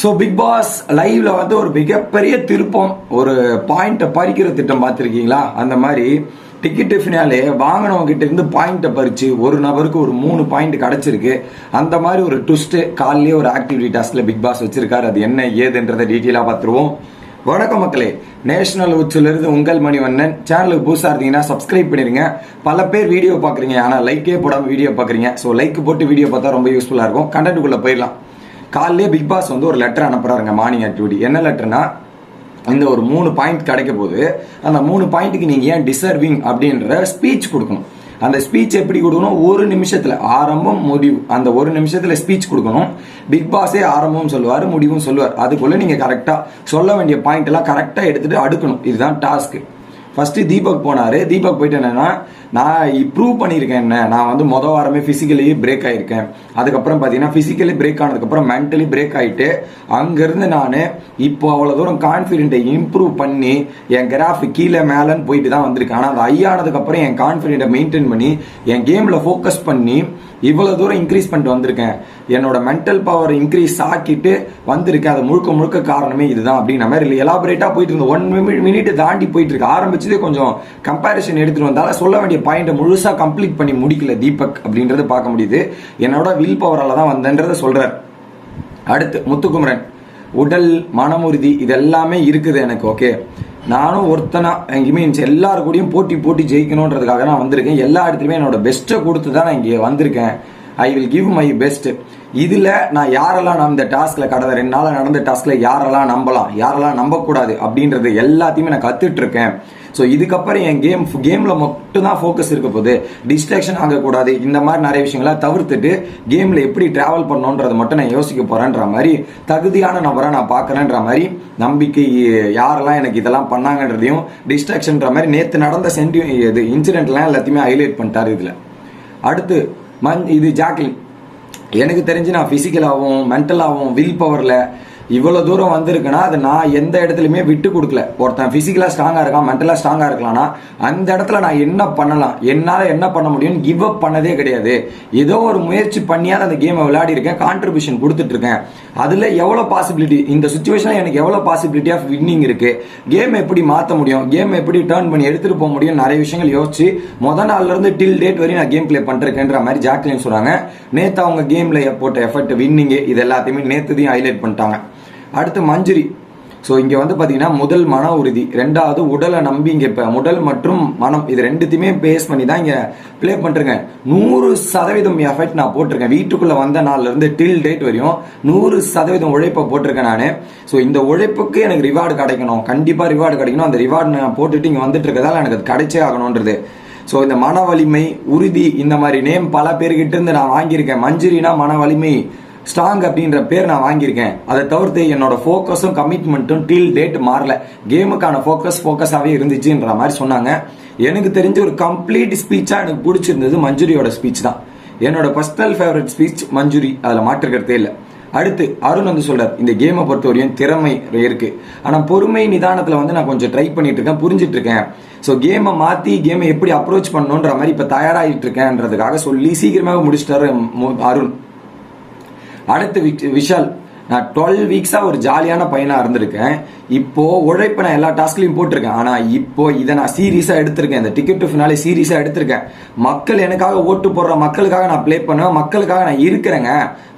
So big pass லைவ்ல வந்து ஒரு மிகப்பெரிய திருப்பம் ஒரு பாயிண்ட்டை பறிக்கிற திட்டம் பார்த்துருக்கீங்களா? அந்த மாதிரி டிக்கெட்டு ஃபினாலே வாங்கினவங்க கிட்ட இருந்து பாயிண்ட்டை பறிச்சு ஒரு நபருக்கு ஒரு மூணு பாயிண்ட் கிடச்சிருக்கு. அந்த மாதிரி ஒரு ட்விஸ்ட்டு காலையிலேயே ஒரு ஆக்டிவிட்டி டாஸ்க்ல பிக் பாஸ் வச்சிருக்காரு. அது என்ன ஏதுன்றதை டீட்டெயிலாக பார்த்துருவோம். வணக்கம் மக்களே நேஷனல் உச்சிலிருந்து உங்கள் மணிவண்ணன். சேனலுக்கு புதுசாக இருந்தீங்கன்னா சப்ஸ்கிரைப் பண்ணிடுங்க. பல பேர் வீடியோ பார்க்குறீங்க ஆனால் லைக்கே போடாமல் வீடியோ பார்க்குறீங்க. ஸோ லைக் போட்டு வீடியோ பார்த்தா ரொம்ப யூஸ்ஃபுல்லாக இருக்கும். கண்டென்ட்டுக்குள்ளே போயிடலாம். காலையிலே பிக் பாஸ் வந்து ஒரு லெட்டர் அனுப்புறாருங்க மார்னிங் ஆக்டிவிட்டி என்ன லெட்டர்னா இந்த ஒரு மூணு பாயிண்ட் கிடைக்க போது அந்த மூணு பாயிண்ட்டுக்கு நீங்கள் ஏன் டிசர்விங் அப்படின்ற ஸ்பீச் கொடுக்கணும். அந்த ஸ்பீச் எப்படி கொடுக்கணும்? ஒரு நிமிஷத்தில் ஆரம்பம் முடிவு. அந்த ஒரு நிமிஷத்தில் ஸ்பீச் கொடுக்கணும். பிக் பாஸே ஆரம்பமும் சொல்லுவார் முடிவும் சொல்லுவார். அதுக்குள்ளே நீங்கள் கரெக்டாக சொல்ல வேண்டிய பாயிண்ட் எல்லாம் எடுத்துகிட்டு அடுக்கணும். இதுதான் டாஸ்க்கு ஃபஸ்ட்டு தீபக் போனாரு. தீபக் போயிட்டு என்னன்னா நான் ப்ரூவ் பண்ணியிருக்கேன் என்ன. நான் வந்து மொதல் வாரமே ஃபிசிக்கலி பிரேக் ஆகியிருக்கேன் அதுக்கப்புறம் பார்த்தீங்கன்னா ஃபிசிக்கலி பிரேக் ஆனதுக்கப்புறம் மென்டலி பிரேக் ஆகிட்டு அங்கேருந்து நான் இப்போ அவ்வளோ தூரம் கான்ஃபிடென்ட்டை இம்ப்ரூவ் பண்ணி என் கிராஃப் கீழே மேலேன்னு போயிட்டு தான் வந்திருக்கேன். ஆனால் அது ஐயானதுக்கப்புறம் என் கான்ஃபிடென்ட்டை மெயின்டைன் பண்ணி என் கேமில் ஃபோக்கஸ் பண்ணி இவ்வளோ தூரம் இன்க்ரீஸ் பண்ணிட்டு வந்திருக்கேன். என்னோட மென்டல் பவர் இன்க்ரீஸ் ஆக்கிட்டு வந்திருக்கேன். அது முழுக்க முழுக்க காரணமே இதுதான் அப்படிங்கிற மாதிரி எலாபரேட்டாக போயிட்டு இருந்த ஒன் மினிட் தாண்டி போயிட்டு இருக்கு. ஆரம்பிச்சதே கொஞ்சம் கம்பேரிசன் எடுத்துகிட்டு வந்தால் சொல்ல வேண்டிய பாயிண்ட்டை முழுசாக கம்ப்ளீட் பண்ணி முடிக்கல தீபக் அப்படின்றத பார்க்க முடியுது. என்னோட வில் பவரால் தான் வந்தேன்றத சொல்கிறார் அடுத்து முத்துக்குமரன். உடல் மனமுறுதி இது எல்லாமே இருக்குது எனக்கு ஓகே நானும் ஒருத்தனா ஐ மீன்ஸ் எல்லாரு கூடயும் போட்டி போட்டி ஜெயிக்கணுன்றதுக்காக நான் வந்திருக்கேன். எல்லா இடத்துலையுமே என்னோட பெஸ்ட்டை கொடுத்து தான் நான் இங்கே வந்திருக்கேன். I will give my best இதில் நான் யாரெல்லாம் நான் இந்த டாஸ்க்ல கடந்த ரெண்டு நாளாக நடந்த டாஸ்கில் யாரெல்லாம் நம்பலாம் யாரெல்லாம் நம்பக்கூடாது அப்படின்றது எல்லாத்தையுமே நான் கத்துட்டு இருக்கேன் ஸோ இதுக்கப்புறம் என் கேம் கேமில் மட்டும் தான் ஃபோக்கஸ் இருக்க போகுது. டிஸ்ட்ராக்ஷன் ஆகக்கூடாது. இந்த மாதிரி நிறைய விஷயங்களை தவிர்த்துட்டு கேமில் எப்படி ட்ராவல் பண்ணணுன்றதை மட்டும் நான் யோசிக்க போகிறேன்ற மாதிரி தகுதியான நபரை நான் பார்க்குறேன்ற மாதிரி நம்பிக்கை யாரெல்லாம் எனக்கு இதெல்லாம் பண்ணாங்கன்றதையும் டிஸ்ட்ராக்ஷன்ற மாதிரி நேற்று நடந்த சென்டி இது இன்சிடென்ட்லாம் எல்லாத்தையுமே ஹைலைட் பண்ணிட்டார் இதில். அடுத்து மண் இது ஜாக்லின் எனக்கு தெரிஞ்சு நான் ஃபிசிக்கலாகவும் மென்டலாகவும் வில் பவரில் இவ்வளோ தூரம் வந்திருக்குன்னா அது நான் எந்த இடத்துலையுமே விட்டு கொடுக்கல. ஒருத்தன் ஃபிசிக்கலாக ஸ்ட்ராங்காக இருக்கான் மென்டலாக ஸ்ட்ராங்காக இருக்கலாம்னா அந்த இடத்துல நான் என்ன பண்ணலாம்? என்னால் என்ன பண்ண முடியும்னு கிவ் அப் பண்ணதே கிடையாது. ஏதோ ஒரு முயற்சி பண்ணியாவது அந்த கேமை விளையாடி இருக்கேன் கான்ட்ரிபியூஷன் கொடுத்துட்ருக்கேன் அதில் எவ்வளோ பாசிபிலிட்டி இந்த சுச்சுவேஷனில் எனக்கு எவ்வளோ பாசிபிலிட்டி ஆஃப் வின்னிங் இருக்குது கேம் எப்படி மாற்ற முடியும்? கேம் எப்படி டேர்ன் பண்ணி எடுத்துகிட்டு போக முடியும் நிறைய விஷயங்கள் யோசிச்சு மொதல் நாள்லேருந்து டில் டேட் வரையும் நான் கேம் ப்ளே பண்ணுறேன்ற மாதிரி ஜாக்லின் சொல்கிறாங்க நேற்று அவங்க கேமில் போட்ட எஃபர்ட் வின்னிங்கு இது எல்லாத்தையுமே நேற்றுதையும் ஹைலைட் பண்ணிட்டாங்க. அடுத்து மஞ்சுரி. ஸோ இங்கே வந்து பார்த்தீங்கன்னா முதல் மன உறுதி ரெண்டாவது உடலை நம்பி இங்கே இப்போ உடல் மற்றும் மனம் இது ரெண்டுத்தையுமே பேஸ் பண்ணி தான் இங்கே ப்ளே பண்ணுறேங்க நூறு சதவீதம் எஃபெக்ட் நான் போட்டிருக்கேன். வீட்டுக்குள்ளே வந்த நாள்லேருந்து டில் டேட் வரையும் நூறு சதவீதம் உழைப்பை போட்டிருக்கேன் நான். ஸோ இந்த உழைப்புக்கு எனக்கு ரிவார்டு கிடைக்கணும். கண்டிப்பாக ரிவார்டு கிடைக்கணும். அந்த ரிவார்டு நான் போட்டுட்டு இங்கே வந்துட்டு இருக்கதால எனக்கு அது கிடைச்சே ஆகணுன்றது. ஸோ இந்த மன வலிமை உறுதி இந்த மாதிரி நேம் பல பேர்கிட்ட இருந்து நான் வாங்கியிருக்கேன். மஞ்சுரினா மன வலிமை. ஸ்ட்ராங் அப்படின்ற பேர் நான் வாங்கியிருக்கேன். அதை தவிர்த்து என்னோட ஃபோக்கஸும் கமிட்மெண்ட்டும் டில் டேட் மாறல. கேமுக்கான ஃபோக்கஸ் ஃபோக்கஸாகவே இருந்துச்சுன்ற மாதிரி சொன்னாங்க. எனக்கு தெரிஞ்ச ஒரு கம்ப்ளீட் ஸ்பீச்சாக எனக்கு பிடிச்சிருந்தது மஞ்சுரியோட ஸ்பீச் தான். என்னோட பர்சனல் ஃபேவரட் ஸ்பீச் மஞ்சுரி. அதில் மாற்றுக்கிறதே இல்லை. அடுத்து அருண் வந்து சொல்றார் இந்த கேமை பொறுத்தவரையும் திறமை இருக்கு. ஆனா பொறுமை நிதானத்துல வந்து நான் கொஞ்சம் ட்ரை பண்ணிட்டு இருக்கேன் புரிஞ்சிட்டு இருக்கேன் ஸோ கேமை மாத்தி கேமை எப்படி அப்ரோச் பண்ணணுன்ற மாதிரி இப்ப தயாராகிட்டு இருக்கேன்றதுக்காக சொல்லி சீக்கிரமாக முடிச்சிட்டாரு அருண். அடுத்து விஷால் நான் டுவெல் வீக்ஸாக ஒரு ஜாலியான பையனாக இருந்திருக்கேன். இப்போது உழைப்பு நான் எல்லா டாஸ்க்லையும் போட்டிருக்கேன். ஆனால் இப்போ இதை நான் சீரியஸாக எடுத்திருக்கேன். இந்த டிக்கெட் டு ஃபினாலே சீரியஸாக எடுத்திருக்கேன். மக்கள் எனக்காக ஓட்டு போடுற மக்களுக்காக நான் ப்ளே பண்ணுவேன். மக்களுக்காக நான் இருக்கிறேங்க.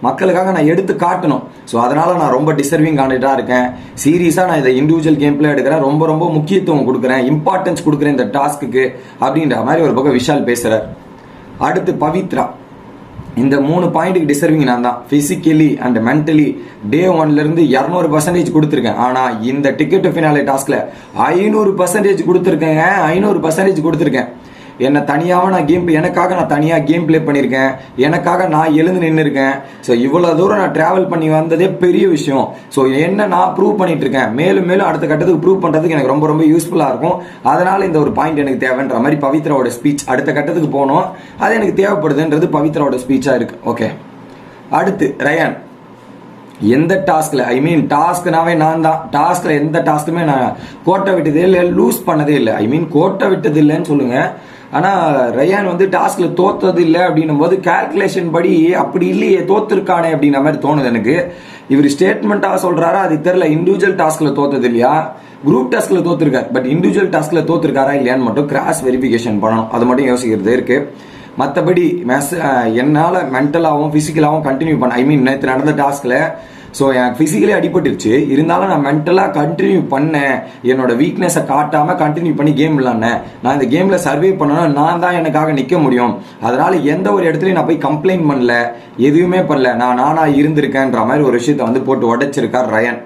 மக்களுக்காக நான் எடுத்து காட்டணும். ஸோ அதனால் நான் ரொம்ப டிசர்விங் காண்டிட்டா இருக்கேன். சீரியஸாக நான் இதை இண்டிவிஜுவல் கேம் எடுக்கிறேன். ரொம்ப ரொம்ப முக்கியத்துவம் கொடுக்குறேன். இம்பார்ட்டன்ஸ் கொடுக்குறேன் இந்த டாஸ்க்கு அப்படின்ற மாதிரி ஒரு பக்கம் விஷால் பேசுகிறார் அடுத்து பவித்ரா. இந்த மூணு பாயிண்ட்டுக்கு டிசர்விங் நான் தான். ஃபிசிக்கலி அண்ட் மென்டலி டே ஒன்லேருந்து இரநூறு பர்சன்டேஜ் கொடுத்துருக்கேன். ஆனால் இந்த டிக்கெட் ஃபினாலே டாஸ்கில் ஐநூறு பர்சன்டேஜ் கொடுத்துருக்கேங்க ஐநூறு பர்சன்டேஜ் கொடுத்துருக்கேன். என்னை தனியாக நான் கேம் எனக்காக நான் தனியாக கேம் ப்ளே பண்ணியிருக்கேன். எனக்காக நான் எழுந்து நின்று இருக்கேன் ஸோ இவ்வளோ தூரம் நான் ட்ராவல் பண்ணி வந்ததே பெரிய விஷயம். ஸோ என்ன நான் ப்ரூவ் பண்ணிட்டு இருக்கேன் மேலும் மேலும் அடுத்த கட்டத்துக்கு ப்ரூவ் பண்ணுறதுக்கு எனக்கு ரொம்ப ரொம்ப யூஸ்ஃபுல்லாக இருக்கும். அதனால் இந்த ஒரு பாயிண்ட் எனக்கு தேவைன்ற மாதிரி பவித்ராவோட ஸ்பீச் அடுத்த கட்டத்துக்கு போகணும். அது எனக்கு தேவைப்படுதுன்றது பவித்ராவோட ஸ்பீச்சாக இருக்கு. ஓகே அடுத்து ரயான் எந்த டாஸ்கில் ஐ மீன் டாஸ்க்னாவே நான் தான். டாஸ்கில் எந்த டாஸ்க்குமே நான் கோட்டை விட்டதே இல்லை லூஸ் பண்ணதே இல்லை. ஐ மீன் கோட்டை விட்டது இல்லைன்னு சொல்லுங்கள் ஆனால் ரயான் வந்து டாஸ்கில் தோத்தது இல்லை அப்படின்னும் போது கால்குலேஷன் படி அப்படி இல்லையே தோத்துருக்கானே அப்படின்ற மாதிரி தோணுது எனக்கு. இவர் ஸ்டேட்மெண்ட்டாக சொல்கிறாரா அது தெரியல. இண்டிவிஜுவல் டாஸ்கில் தோத்தது இல்லையா குரூப் டாஸ்கில் தோத்துருக்கார். பட் இண்டிவிஜுவல் டாஸ்கில் தோத்துருக்காரா இல்லையான்னு மட்டும் கிராஸ் வெரிஃபிகேஷன் பண்ணணும். அது மட்டும் யோசிக்கிறது இருக்குது மற்றபடி மெஸ் என்னால் மென்டலாகவும் ஃபிசிக்கலாகவும் கண்டினியூ பண்ண ஐ மீன் நேற்று நடந்த டாஸ்கில் ஸோ எனக்கு ஃபிசிக்கலி அடிபட்டுருச்சு. இருந்தாலும் நான் மென்டலாக கண்டினியூ பண்ணேன். என்னோட வீக்னஸை காட்டாமல் கண்டினியூ பண்ணி கேம் விளாட்னேன். நான் இந்த கேமில் சர்வே பண்ணணும் நான் தான் எனக்காக நிற்க முடியும். அதனால் எந்த ஒரு இடத்துலையும் நான் போய் கம்ப்ளைண்ட் பண்ணல. எதுவுமே பண்ணல. நான் நானாக இருந்திருக்கேன்ற மாதிரி ஒரு விஷயத்தை வந்து போட்டு உடைச்சிருக்கார் ரயன்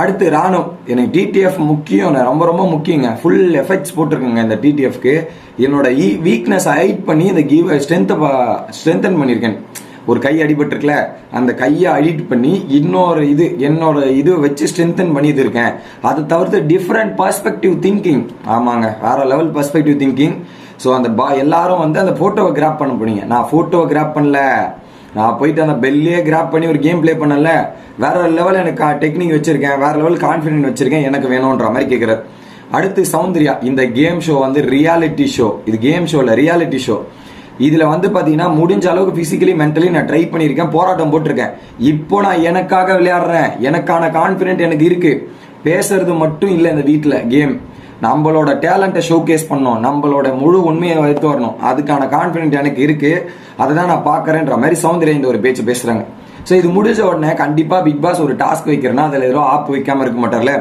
அடுத்து ராணுவம். எனக்கு டிடிஎஃப் முக்கியம் ரொம்ப ரொம்ப முக்கியங்க. ஃபுல் எஃபெக்ட்ஸ் போட்டிருக்குங்க இந்த டிடிஎஃப்க்கு என்னோட e, வீக்னஸ் ஹைட் பண்ணி இந்த கிவ் ஸ்ட்ரென்த்தை ஸ்ட்ரென்தன் பண்ணியிருக்கேன். ஒரு கை அடிபட்டிருக்கல அந்த கையை அடிட் பண்ணி இன்னொரு இது என்னோட இது வச்சு ஸ்ட்ரென்தன் பண்ணிட்டு இருக்கேன் அதை தவிர்த்து டிஃப்ரெண்ட் பர்ஸ்பெக்டிவ் திங்கிங் ஆமாங்க வேற லெவல் பர்ஸ்பெக்டிவ் திங்கிங் ஸோ அந்த பா எல்லாரும் வந்து அந்த ஃபோட்டோவை கிராப் பண்ண போனீங்க. நான் ஃபோட்டோவை கிராப் பண்ணல. நான் போயிட்டு அந்த பெல்லே கிராப் பண்ணி ஒரு கேம் ப்ளே பண்ணல வேற லெவல் எனக்கு டெக்னிக் வச்சிருக்கேன். வேற லெவல் கான்ஃபிடென்ட் வச்சிருக்கேன். எனக்கு வேணுன்ற மாதிரி கேட்குறாரு அடுத்து சௌந்தர்யா இந்த கேம் ஷோ வந்து ரியாலிட்டி ஷோ இது கேம் ஷோ இல்லை ரியாலிட்டி ஷோ இதில் வந்து பார்த்தீங்கன்னா முடிஞ்ச அளவுக்கு ஃபிசிக்கலி மென்டலி நான் ட்ரை பண்ணியிருக்கேன். போராட்டம் போட்டிருக்கேன். இப்போ நான் எனக்காக விளையாடுறேன். எனக்கான கான்ஃபிடென்ட் எனக்கு இருக்கு. பேசுறது மட்டும் இல்லை இந்த வீட்டில் கேம் நம்மளோட டேலண்ட்டை ஷோகேஸ் பண்ணணும். நம்மளோட முழு உண்மையை வைத்து வரணும். அதுக்கான கான்ஃபிடென்ட் எனக்கு இருக்கு. அதை தான் நான் பார்க்கறேன்ற மாதிரி சௌந்தர்யா இந்த ஒரு பேச்சு பேசுறாங்க. ஸோ இது முடிஞ்ச உடனே கண்டிப்பாக பிக் பாஸ் ஒரு டாஸ்க் வைக்கிறேன்னா அதில் ஏதோ ஆப் வைக்காமல் இருக்க மாட்டார்ல.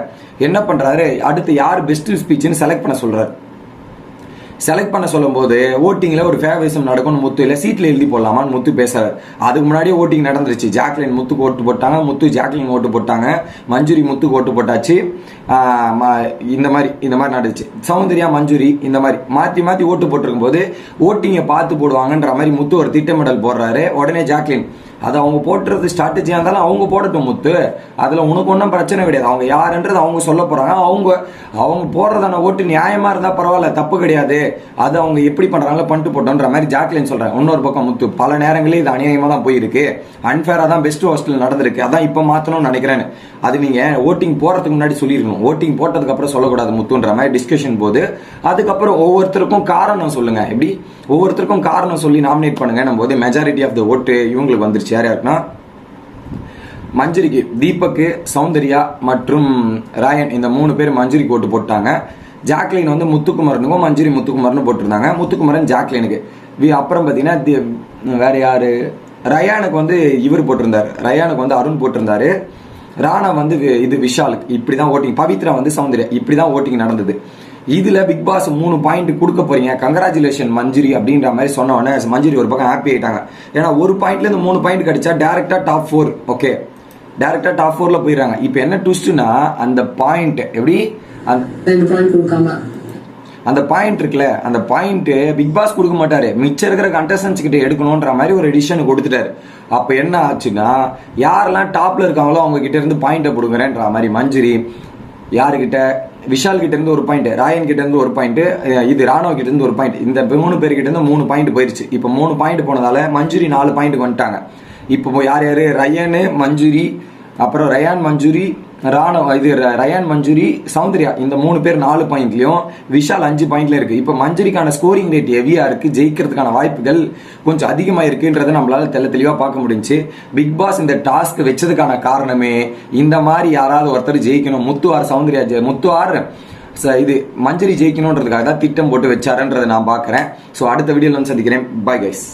என்ன பண்ணுறாரு அடுத்து யார் பெஸ்ட் ஸ்பீச்சுன்னு செலக்ட் பண்ண சொல்கிறார் செலக்ட் பண்ண சொல்லும்போது ஓட்டிங்கில் ஒரு ஃபேவரிசம் நடக்கும்னு முத்து இல்லை சீட்டில் எழுதி போடலாமான்னு முத்து பேசுறாரு. அதுக்கு முன்னாடியே ஓட்டிங் நடந்துருச்சு. ஜாக்லின் முத்துக்கு ஓட்டு போட்டாங்க. முத்து ஜாக்லின் ஓட்டு போட்டாங்க. மஞ்சுரி முத்துக்கு ஓட்டு போட்டாச்சு. ஆஹ் ம- இந்த மாதிரி இந்த மாதிரி நடந்துச்சு. சௌந்தர்யா மஞ்சுரி இந்த மாதிரி மாற்றி மாற்றி ஓட்டு போட்டிருக்கும் போது ஓட்டிங்கை பார்த்து போடுவாங்கன்ற மாதிரி முத்து ஒரு திட்டமிடல் போடுறாரு. உடனே ஜாக்லின் அது அவங்க போட்டுறது ஸ்ட்ராட்டஜியாக இருந்தாலும் அவங்க போடட்டும் முத்து. அதில் உனக்கு ஒன்றும் பிரச்சனை கிடையாது. அவங்க யாருன்றது அவங்க சொல்ல போகிறாங்க அவங்க அவங்க போடுறதான ஓட்டு நியாயமாக இருந்தால் பரவாயில்ல தப்பு கிடையாது. அது அவங்க எப்படி பண்ணுறாங்களோ பண்ணிட்டு போட்டோன்ற மாதிரி ஜாக்லின் சொல்கிறேன் இன்னொரு பக்கம் முத்து பல நேரங்களில் இது அநியாயமாக தான் போயிருக்கு. அன்ஃபேராக தான் பெஸ்ட் ஹாஸ்டல் நடந்திருக்கு. அதான் இப்போ மாற்றணும்னு நினைக்கிறேன் அது நீங்கள் ஓட்டிங் போகிறதுக்கு முன்னாடி சொல்லியிருக்கணும் ஓட்டிங் போட்டதுக்கப்புறம் சொல்லக்கூடாது முத்துன்ற மாதிரி டிஸ்கஷன் போது அதுக்கப்புறம் ஒவ்வொருத்தருக்கும் காரணம் சொல்லுங்கள் எப்படி? ஒவ்வொருத்தருக்கும் காரணம் சொல்லி நாமினேட் பண்ணுங்க நம்ம போது மெஜாரிட்டி ஆஃப் த ஓட்டு இவங்களுக்கு வந்துருச்சு. யார் யாருன்னா? மஞ்சுரிக்கு தீபக்கு சௌந்தர்யா மற்றும் ராயன் இந்த மூணு பேர் மஞ்சுரிக்கு ஓட்டு போட்டாங்க. ஜாக்லின் வந்து முத்துக்குமரனுக்கும் மஞ்சுரி முத்துக்குமரன் போட்டிருந்தாங்க. முத்துக்குமரன் ஜாக்லினுக்கு. வி- அப்புறம் பார்த்தீங்கன்னா தி- வேற யாரு? ரயானுக்கு வந்து இவர் போட்டிருந்தார். ரயானுக்கு வந்து அருண் போட்டிருந்தாரு. ராணா வந்து இது விஷாலுக்கு. இப்படி தான் ஓட்டிங். பவித்ரா வந்து சௌந்தர்யா. இப்படி தான் ஓட்டிங் நடந்தது. இதுல பிக் பாஸ் மூணு பாயிண்ட் கொடுக்க போறீங்க. கங்கராச்சுலேஷன் மஞ்சுரி அப்படின்ற மாதிரி சொன்ன உடனே மஞ்சுரி ஒரு பக்கம் ஹாப்பி ஆயிட்டாங்க. ஏன்னா ஒரு பாயிண்ட்ல இருந்து மூணு பாயிண்ட் கிடைச்சா டேரக்டா டாப் ஃபோர் ஓகே டேரக்டா டாப் ஃபோர்ல போயிடுறாங்க. இப்போ என்ன ட்விஸ்ட்னா அந்த பாயிண்ட் எப்படி? அந்த அந்த பாயிண்ட் இருக்குல்ல அந்த பாயிண்ட் பிக் பாஸ் கொடுக்க மாட்டாரு. மிச்சம் இருக்கிற கண்டஸ்டன்ஸ் கிட்ட எடுக்கணும்ன்ற மாதிரி ஒரு எடிஷன் கொடுத்துட்டாரு. அப்ப என்ன ஆச்சுன்னா யாரெல்லாம் டாப்ல இருக்காங்களோ அவங்க கிட்ட இருந்து பாயிண்ட கொடுக்குறேன்ற மாதிரி மஞ்சுரி யாருக்கிட்ட விஷால் கிட்ட இருந்து ஒரு பாயிண்ட் ராயன் கிட்ட இருந்து ஒரு பாயிண்ட் இது ராணுவ கிட்ட இருந்து ஒரு பாயிண்ட் இந்த மூணு பேர் கிட்ட இருந்து மூணு பாயிண்ட் போயிருச்சு. இப்போ மூணு பாயிண்ட் போனதால மஞ்சுரி நாலு பாயிண்ட் வந்துட்டாங்க. இப்போ யார் யார்? ரயனு மஞ்சுரி அப்புறம் ரயான் மஞ்சுரி ராணவ இது ர- ரயான் மஞ்சுரி சௌந்தர்யா இந்த மூணு பேர் நாலு பாயிண்ட்லையும் விஷால் அஞ்சு பாயிண்ட்ல இருக்கு. இப்போ மஞ்சுரிக்கான ஸ்கோரிங் ரேட் ஹெவியா இருக்கு ஜெயிக்கிறதுக்கான வாய்ப்புகள் கொஞ்சம் அதிகமா இருக்குன்றத நம்மளால தெள்ள தெளிவா பார்க்க முடிஞ்சுச்சு பிக் பாஸ் இந்த டாஸ்க் வச்சதுக்கான காரணமே இந்த மாதிரி யாராவது ஒருத்தர் ஜெயிக்கணும். முத்துவார் சௌந்தர்யா முத்துவார் ச- இது மஞ்சரி ஜெயிக்கணுன்றதுக்காக தான் திட்டம் போட்டு வச்சாருன்றதை நான் பார்க்குறேன். ஸோ அடுத்த வீடியோவில் வந்து சந்திக்கிறேன். Bye guys